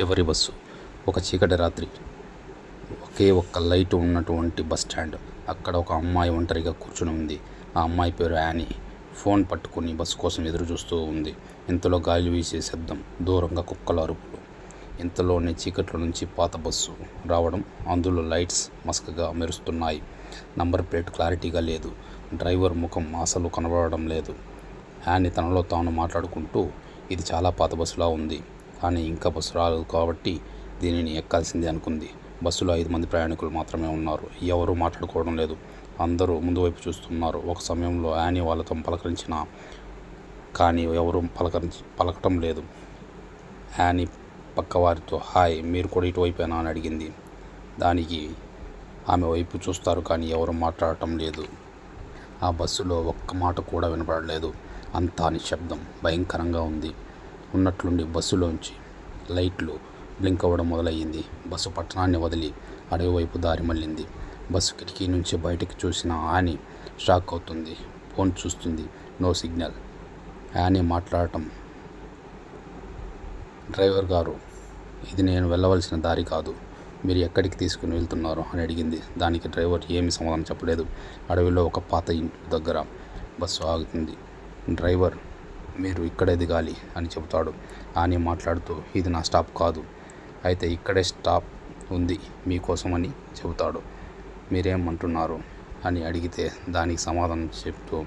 చివరి బస్సు. ఒక చీకటి రాత్రి. ఒకే ఒక్క లైట్ ఉన్నటువంటి బస్ స్టాండ్. అక్కడ ఒక అమ్మాయి ఒంటరిగా కూర్చుని ఉంది. ఆ అమ్మాయి పేరు యానీ. ఫోన్ పట్టుకుని బస్సు కోసం ఎదురు చూస్తూ ఉంది. ఇంతలో గాలి వీసే శబ్దం. దూరంగా కుక్కల అరుపులు. ఇంతలోనే చీకట్లో నుంచి పాత బస్సు రావడం. అందులో లైట్స్ మసకగా మెరుస్తున్నాయి. నంబర్ ప్లేట్ క్లారిటీగా లేదు. డ్రైవర్ ముఖం అసలు కనబడడం లేదు. యానీ తనలో తాను మాట్లాడుకుంటూ ఇది చాలా పాత బస్సులా ఉంది. కానీ ఇంకా బస్సు రాలేదు కాబట్టి దీనిని ఎక్కాల్సిందే అనుకుంది. బస్సులో ఐదు మంది ప్రయాణికులు మాత్రమే ఉన్నారు. ఎవరూ మాట్లాడుకోవడం లేదు. అందరూ ముందు వైపు చూస్తున్నారు. ఒక సమయంలో యానీ వాళ్ళతో పలకరించిన కానీ ఎవరూ పలకరించి పలకటం లేదు. యానీ పక్కవారితో హాయ్ మీరు కూడా ఇటువైపేనా? అని అడిగింది. దానికి ఆమె వైపు చూస్తారు కానీ ఎవరు మాట్లాడటం లేదు. ఆ బస్సులో ఒక్క మాట కూడా వినపడలేదు. అంతా నిశ్శబ్దం భయంకరంగా ఉంది. ఉన్నట్లుండి బస్సులోంచి లైట్లు బ్లింక్ అవ్వడం మొదలయ్యింది. బస్సు పట్టణాన్ని వదిలి అడవి వైపు దారి మళ్ళింది. బస్సు కిటికీ నుంచి బయటకు చూసిన ఆని షాక్ అవుతుంది. ఫోన్ చూస్తుంది. No signal. ఆని మాట్లాడటం డ్రైవర్ గారు ఇది నేను వెళ్ళవలసిన దారి కాదు. మీరు ఎక్కడికి తీసుకుని వెళ్తున్నారు అని అడిగింది. దానికి డ్రైవర్ ఏమి సమాధానం చెప్పలేదు. అడవిలో ఒక పాత ఇంటి దగ్గర బస్సు ఆగుతుంది. డ్రైవర్ మీరు ఇక్కడే దిగాలి అని చెబుతాడు. అని మాట్లాడుతూ ఇది నా స్టాప్ కాదు. అయితే ఇక్కడే స్టాప్ ఉంది మీకోసమని చెబుతాడు. మీరేమంటున్నారు? అని అడిగితే దానికి సమాధానం చెప్తూ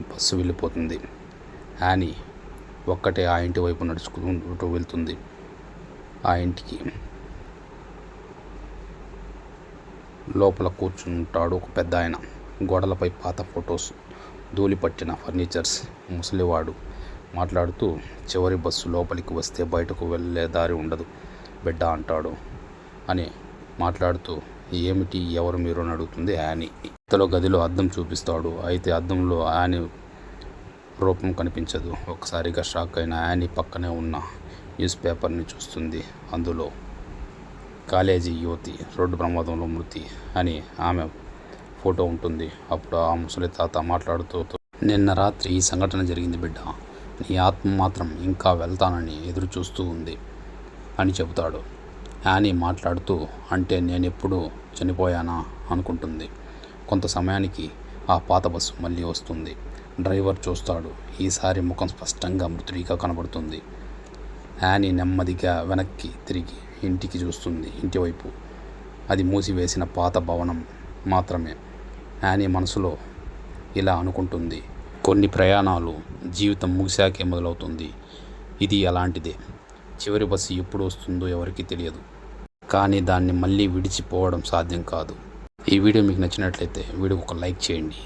బస్సు వెళ్ళిపోతుంది. యానీ ఒక్కటే ఆ ఇంటి వైపు నడుచుకుంటూ వెళ్తుంది. ఆ ఇంటికి లోపల కూర్చుంటాడు ఒక పెద్ద ఆయన. గోడలపై పాత ఫొటోస్ ధూళి పట్టిన ఫర్నిచర్స్ ముసలివాడు మాట్లాడుతూ చివరి బస్సు లోపలికి వస్తే బయటకు వెళ్ళే దారి ఉండదు బిడ్డ అంటాడు అని మాట్లాడుతూ ఏమిటి? ఎవరు మీరు అని అడుగుతుంది యాని. ఇతలో గదిలో అద్దం చూపిస్తాడు. అయితే అద్దంలో యాని రూపం కనిపించదు. ఒకసారిగా షాక్ అయిన యాని పక్కనే ఉన్న న్యూస్ పేపర్ని చూస్తుంది. అందులో కాలేజీ యువతి రోడ్డు ప్రమాదంలో మృతి అని ఆమె ఫోటో ఉంటుంది. అప్పుడు ఆ ముసలి తాత మాట్లాడుతూ నిన్న రాత్రి ఈ సంఘటన జరిగింది బిడ్డ. నీ ఆత్మ మాత్రం ఇంకా వెళ్తానని ఎదురు చూస్తూ ఉంది అని చెబుతాడు. యానీ మాట్లాడుతూ అంటే నేనెప్పుడు చనిపోయానా? అనుకుంటుంది. కొంత సమయానికి ఆ పాత బస్సు మళ్ళీ వస్తుంది. డ్రైవర్ చూస్తాడు. ఈసారి ముఖం స్పష్టంగా మృతుడిగా కనబడుతుంది. యానీ నెమ్మదిగా వెనక్కి తిరిగి ఇంటికి చూస్తుంది. ఇంటివైపు. అది మూసివేసిన పాత భవనం మాత్రమే. యానీ మనసులో ఇలా అనుకుంటుంది. కొన్ని ప్రయాణాలు జీవితం ముగిశాకే మొదలవుతుంది. ఇది అలాంటిదే. చివరి బస్సు ఎప్పుడు వస్తుందో ఎవరికీ తెలియదు. కానీ దాన్ని మళ్ళీ విడిచిపోవడం సాధ్యం కాదు. ఈ వీడియో మీకు నచ్చినట్లయితే వీడియో ఒక లైక్ చేయండి.